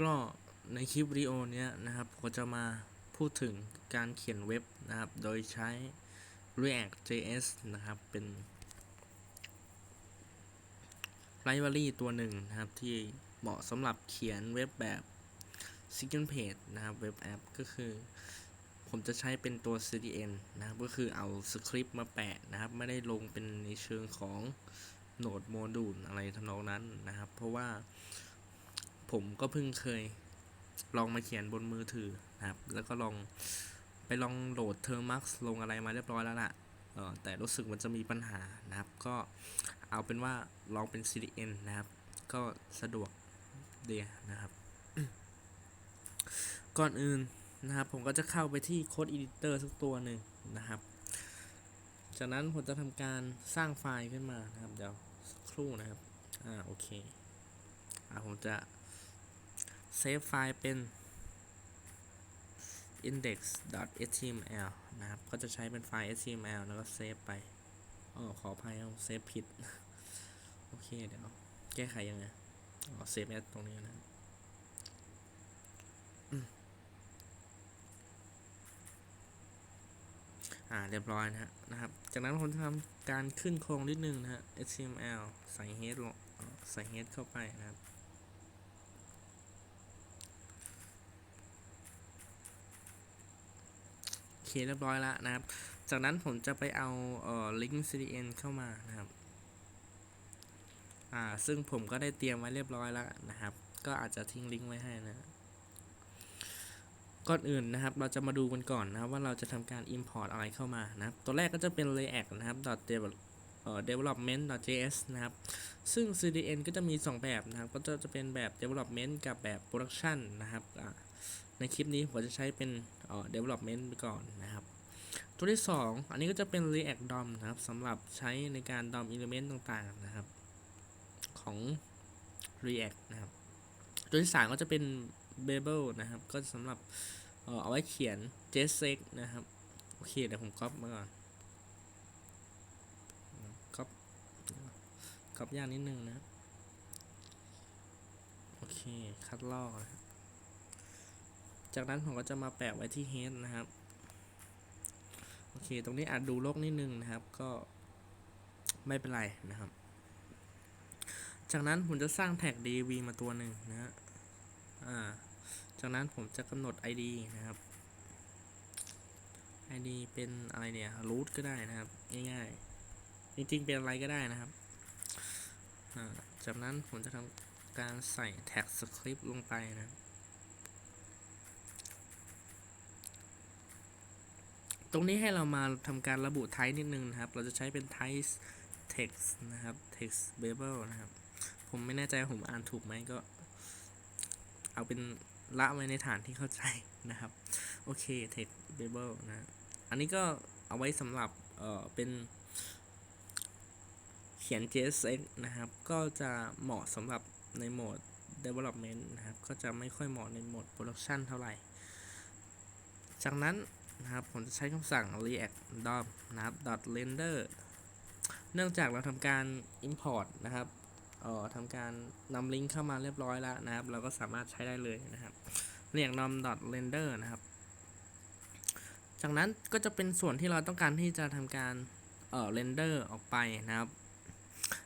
ก็ในคลิปวิดีโอนี้นะครับผมก็จะมาพูดถึงการเขียนเว็บนะครับ โดยใช้ React JS นะครับ เป็นไลบรารีตัวหนึ่งนะครับ ที่เหมาะสำหรับเขียนเว็บแบบ Single Page นะครับ เว็บแอปก็คือ ผมจะใช้เป็นตัว CDN นะครับ ก็คือเอาสคริปต์มาแปะนะครับ ไม่ได้ลงเป็นในเชิงของโหนดโมดูลอะไรทำนองนั้นนะครับ เพราะว่า ผมก็เพิ่งเคยลองมาเขียนบนมือถือนะครับ แล้วก็ลองไปลองโหลดเทอร์มักลงอะไรมาเรียบร้อยแล้วล่ะแต่รู้สึกมันจะมีปัญหานะครับ ก็เอาเป็นว่าลองเป็น CDN นะครับ ก็สะดวกดีนะครับ ก่อนอื่นนะครับ ผมก็จะเข้าไปที่โค้ด Editor สักตัวหนึ่งนะครับ จากนั้นผมจะทำการสร้างไฟล์ขึ้นมานะครับ เดี๋ยวสักครู่นะครับ อ่า โอเค อ่า ผมจะ เซฟไฟล์เป็น index.html นะครับ ก็จะใช้เป็นไฟล์ html แล้วก็เซฟไปอ๋อขออภัยครับเซฟผิด โอเค เดี๋ยว แก้ไขยังไง อ๋อ เซฟแอดตรงนี้นะอ่า เรียบร้อยนะฮะนะครับ จากนั้นผมจะทำการขึ้นโครงนิดนึงนะฮะ html ใส่ head ลงอ๋อใส่ head เข้าไปนะครับ โอ เคเรียบร้อยแล้วนะครับ จากนั้นผมจะไปเอาเอ่อลิงก์ CDN เข้ามานะครับอ่าซึ่งผมก็ได้เตรียมไว้เรียบร้อยแล้วนะครับ ก็อาจจะทิ้งลิงก์ไว้ให้นะก่อนอื่นนะครับ เราจะมาดูกันก่อนนะครับว่าเราจะทำการ Import อะไรเข้ามานะครับ ตัวแรกก็จะเป็น React นะครับ .dev development.js นะครับ ซึ่ง CDN ก็จะมี 2 แบบนะครับ ก็จะจะเป็นแบบ development กับแบบ production นะครับอ่าในคลิปนี้ผมจะใช้เป็นเอ่อ development ไปก่อนนะครับ ตัวที่ 2 อันนี้ก็จะเป็น React DOM นะครับสำหรับใช้ในการ DOM element ต่างๆนะครับ ของ React นะครับ ตัวที่ 3 ก็จะเป็น Babel นะครับ ก็สำหรับอ่อเอาไว้เขียน JSX นะครับ โอเคเดี๋ยวผมก๊อปมาก่อนก๊อป ก๊อปยากนิดนึงนะ โอเค คัดลอกนะครับจากนั้นผมก็จะมาแปะไว้ที่ head นะครับ โอเค ตรงนี้อาจดูโลกนิดนึงนะครับ ก็ไม่เป็นไรนะครับ จากนั้นผมจะสร้างแท็ก dv มาตัวหนึ่งนะฮะ อ่า จากนั้นผมจะกำหนด id นะครับ id เป็นอะไรเนี่ย root ก็ได้นะครับ ง่ายๆ จริงๆเป็นอะไรก็ได้นะครับ จากนั้นผมจะทำการใส่แท็กสคริปต์ลงไปนะตรงนี้ให้เรามาทำการระบุ type นิดนึงนะครับ เราจะใช้เป็น type text นะครับ text babel นะครับ ผมไม่แน่ใจว่าผมอ่านถูกไหมก็ เอาเป็นละไว้ในฐานที่เข้าใจนะครับ โอเค text babel นะ อันนี้ก็เอาไว้สำหรับ เอ่อ เป็น ขียน JSX นะครับ ก็จะเหมาะสำหรับในโหมด development นะครับ ก็จะไม่ค่อยเหมาะในโหมด production เท่าไหร่ จากนั้นนะครับ ผมจะใช้คำสั่ง react dom นะครับ render เนื่องจากเราทำการ import นะครับเอ่อทำการนำลิงก์เข้ามาเรียบร้อยแล้วนะครับ เราก็สามารถใช้ได้เลยนะครับ react dom render นะครับ จากนั้นก็จะเป็นส่วนที่เราต้องการที่จะทำการเอ่อ render ออกไปนะครับ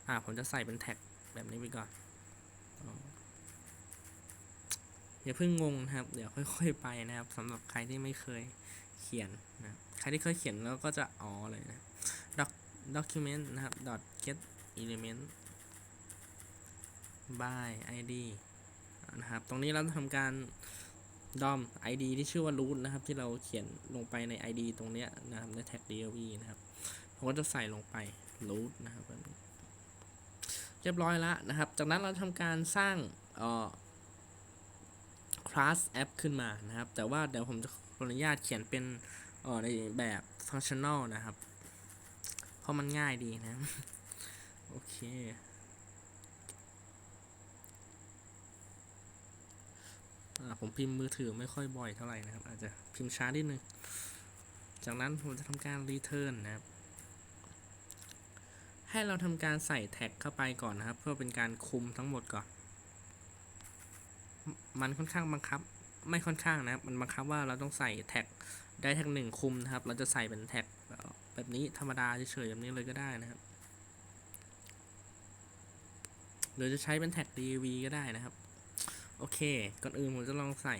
อ่าผมจะใส่เป็นแท็กแบบนี้ไปก่อนอย่าเพิ่งงงนะครับ เดี๋ยวค่อย ๆ ไปนะครับสำหรับใครที่ไม่เคยเขียนนะใครที่เคยเขียนแล้วก็จะอ๋อเลยนะ doc document นะครับ dot get element by id นะครับ ตรงนี้เราทำการ dom id ที่ชื่อว่า root นะครับ ที่เราเขียนลงไปใน id ตรงเนี้ยนะครับใน tag dlv นะครับผมก็จะใส่ลงไป root นะครับแบบนี้ เรียบร้อยแล้วนะครับ จากนั้นเราทำการสร้างเอ่อ class app ขึ้นมานะครับ แต่ว่าเดี๋ยวผมจะขออนุญาตเขียนเป็นออในแบบ functional นะครับ เพราะมันง่ายดีนะ โอเคผมพิมพ์มือถือไม่ค่อยบ่อยเท่าไหร่นะครับ อาจจะพิมพ์ช้านิดนึง จากนั้นผมจะทำการ return นะครับ ให้เราทำการใส่แท็กเข้าไปก่อนนะครับ เพื่อเป็นการคุมทั้งหมดก่อน มันค่อนข้างบังคับ ไม่ค่อนข้างนะครับ มันบังคับว่าเราต้องใส่แท็กได้แท็กหนึ่งคุมนะครับ เราจะใส่เป็นแท็กแบบนี้ธรรมดาเฉยๆแบบนี้เลยก็ได้นะครับ หรือจะใช้เป็นแท็ก DV ก็ได้นะครับ โอเค ก่อนอื่นผมจะลองใส่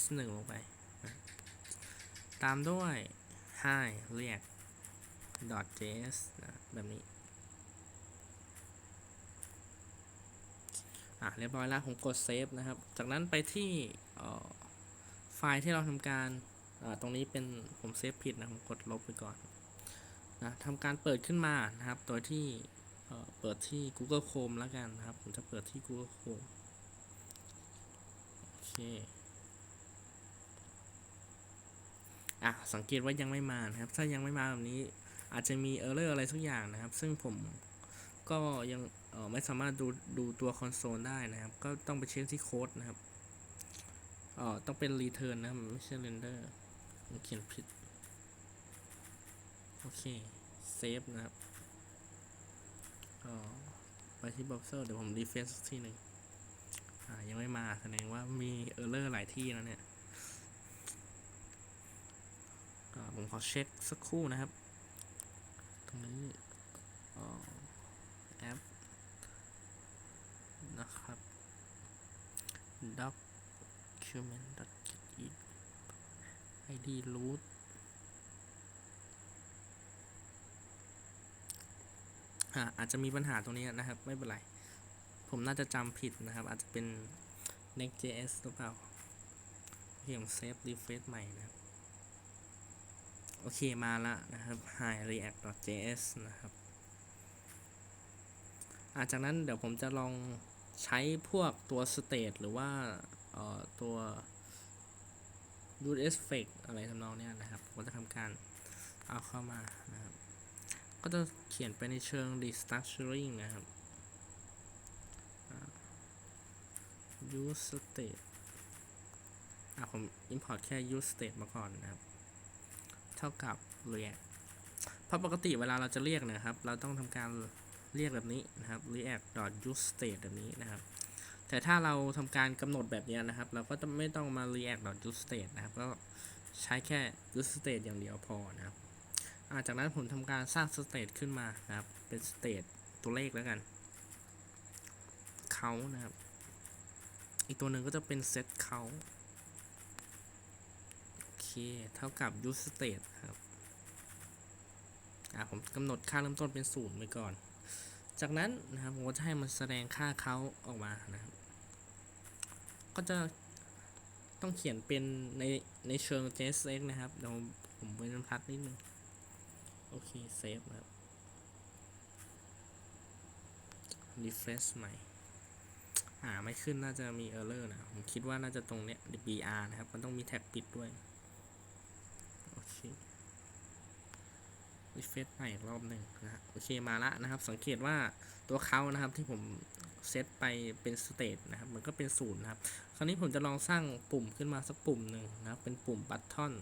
S1 ลงไป ตามด้วย hi เรียก .js นะแบบนี้ อะเรียบร้อยแล้วผมกดเซฟนะครับ จากนั้นไปที่ไฟล์ที่เราทำการตรงนี้เป็นผมเซฟผิดนะผมกดลบไปก่อนนะทำการเปิดขึ้นมานะครับ โดยที่เอ่อเปิดที่ Google Chrome แล้วกันนะครับ ผมจะเปิดที่ Google Chrome โอเคอะสังเกตว่ายังไม่มานะครับ ถ้ายังไม่มาแบบนี้อาจจะมีเออร์เรอร์อะไรสักอย่างนะครับ ซึ่งผม ก็ยังไม่สามารถดูดูตัวคอนโซลได้นะครับ ก็ต้องไปเช็คที่โค้ดนะครับอ่อต้องเป็น return นะไม่ใช่ render เขียนผิด โอเค เซฟนะครับอ่อไปที่ browser เดี๋ยวผม refresh ที่หนึ่งอ่ายังไม่มาแสดงว่ามีเออร์เรอร์หลายที่แล้วเนี่ยผมขอเช็คสักครู่นะครับ ตรงนี้อ่า แอปนะครับ document get it id root อาอาจจะมีปัญหาตรงนี้นะครับ ไม่เป็นไร ผมน่าจะจำผิดนะครับ อาจจะเป็น next.js หรือเปล่าโอเคผมเซฟ refresh ใหม่นะครับ โอเคมาละนะครับ hi react.js นะครับ จากนั้นเดี๋ยวผมจะลองใช้พวกตัว state หรือว่าตัว use effect อะไรทำนองนี้นะครับผมจะทำการเอาเข้ามานะครับ ก็จะเขียนไปในเชิง restructuring นะครับอ่า use state อะผม import แค่ use state มาก่อนนะครับ เท่ากับ react เพราะปกติเวลาเราจะเรียกเนะครับ เราต้องทำการ เรียกแบบนี้นะครับ react use state แบบนี้นะครับ แต่ถ้าเราทำการกำหนดแบบนี้นะครับ เราก็จะไม่ต้องมา react use state นะครับ ก็ใช้แค่ use state อย่างเดียวพอนะครับาจากนั้นผมทำการสร้าง state ขึ้นมานะครับ เป็น state ตัวเลขแล้วกัน count นะครับ อีกตัวหนึ่งก็จะเป็น set count โอเค เท่ากับ use state ครับ อ่าผมกำหนดค่าเริ่มต้นเป็นศูนย์ไปก่อน จากนั้นนะครับผมก็จะให้มันแสดงค่าเขาออกมานะครับ ก็จะต้องเขียนเป็นในในเชิง JSX นะครับเดี๋ยวผมเว้นบรรทัดนิดนึง โอเคเซฟนะครับ refresh ใหม่อ่าไม่ขึ้นน่าจะมี error นะ ผมคิดว่าน่าจะตรงเนี้ย br นะครับ มันต้องมีแท็กปิดด้วย โอเค รีเฟซใหม่อีกรอบหนึ่งนะฮะโอเคมาละนะครับสังเกตว่าตัวเขานะครับที่ผมเซตไปเป็นสเตทนะครับมันก็เป็นศูนย์นะครับ คราวนี้ผมจะลองสร้างปุ่มขึ้นมาสักปุ่มหนึ่งนะครับ เป็นปุ่มบัตทอน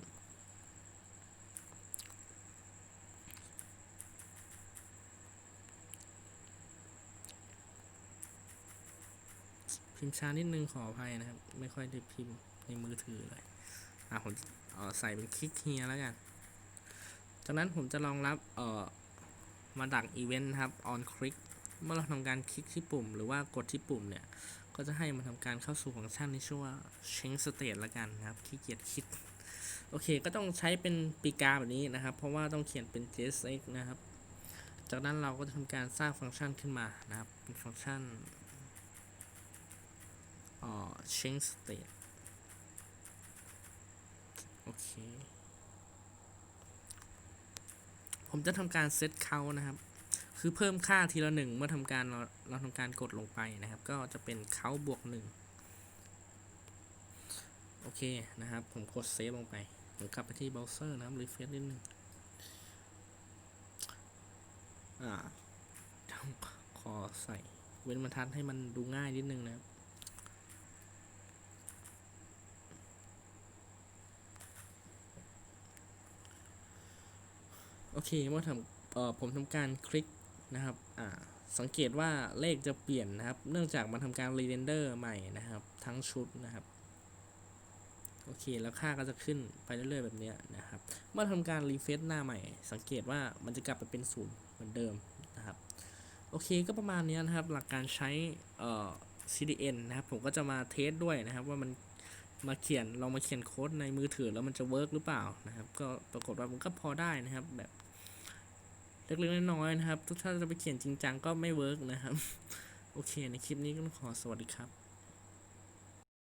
พิมพ์ช้านิดนึงขออภัยนะครับ ไม่ค่อยได้พิมพ์ในมือถือเลยอะผมเอาใส่เป็นคลิกเฮียแล้วกัน จากนั้นผมจะรองรับเอ่อมาดักอีเวนต์ครับ on click เมื่อเราทำการคลิกที่ปุ่ม หรือว่ากดที่ปุ่มเนี่ย ก็จะให้มันทำการเข้าสู่ฟังก์ชันที่ชื่อว่า change state ละกันนะครับขี้เกียจคิด โอเค ก็ต้องใช้เป็นปีกาแบบนี้นะครับ เพราะว่าต้องเขียนเป็น JSX นะครับ จากนั้นเราก็จะทำการสร้างฟังก์ชันขึ้นมานะครับ เป็นฟังก์ชันเอ่อ change state โอเค ผมจะทำการเซตเขานะครับ คือเพิ่มค่าทีละหนึ่งเมื่อทำการเราเราทำการกดลงไปนะครับ ก็จะเป็นเขาบวกหนึ่งโอเคนะครับ ผมกดเซฟลงไปผมกลับไปที่เบราว์เซอร์นะครับรีเฟรชนิดนึงอ่าต้องขอใส่เว้นบรรทัดให้มันดูง่ายนิดนึงนะครับ อเคเมื่อทำเอ่อผมทำการคลิกนะครับอ่าสังเกตว่าเลขจะเปลี่ยนนะครับ เนื่องจากมันทำการรีเรนเดอร์ใหม่นะครับ ทั้งชุดนะครับโอเคแล้วค่าก็จะขึ้นไปเรื่อยๆแบบเนี้ยนะครับ เมื่อทำการรีเฟซหน้าใหม่ สังเกตว่ามันจะกลับไปเป็นศูนย์เหมือนเดิมนะครับโอเคก็ประมาณเนี้ยนะครับ หลักการใช้เอ่อ CDN นะครับ ผมก็จะมาเทสด้วยนะครับ ว่ามันมาเขียนลองมาเขียนโค้ดในมือถือแล้วมันจะเวิร์กหรือเปล่านะครับ ก็ปรากฏว่ามันก็พอได้นะครับแบบ เล็กๆน้อยๆนะครับถ้าจะไปเขียนจริงจังก็ไม่เวิร์กนะครับ โอเค ในคลิปนี้ก็ขอสวัสดีครับ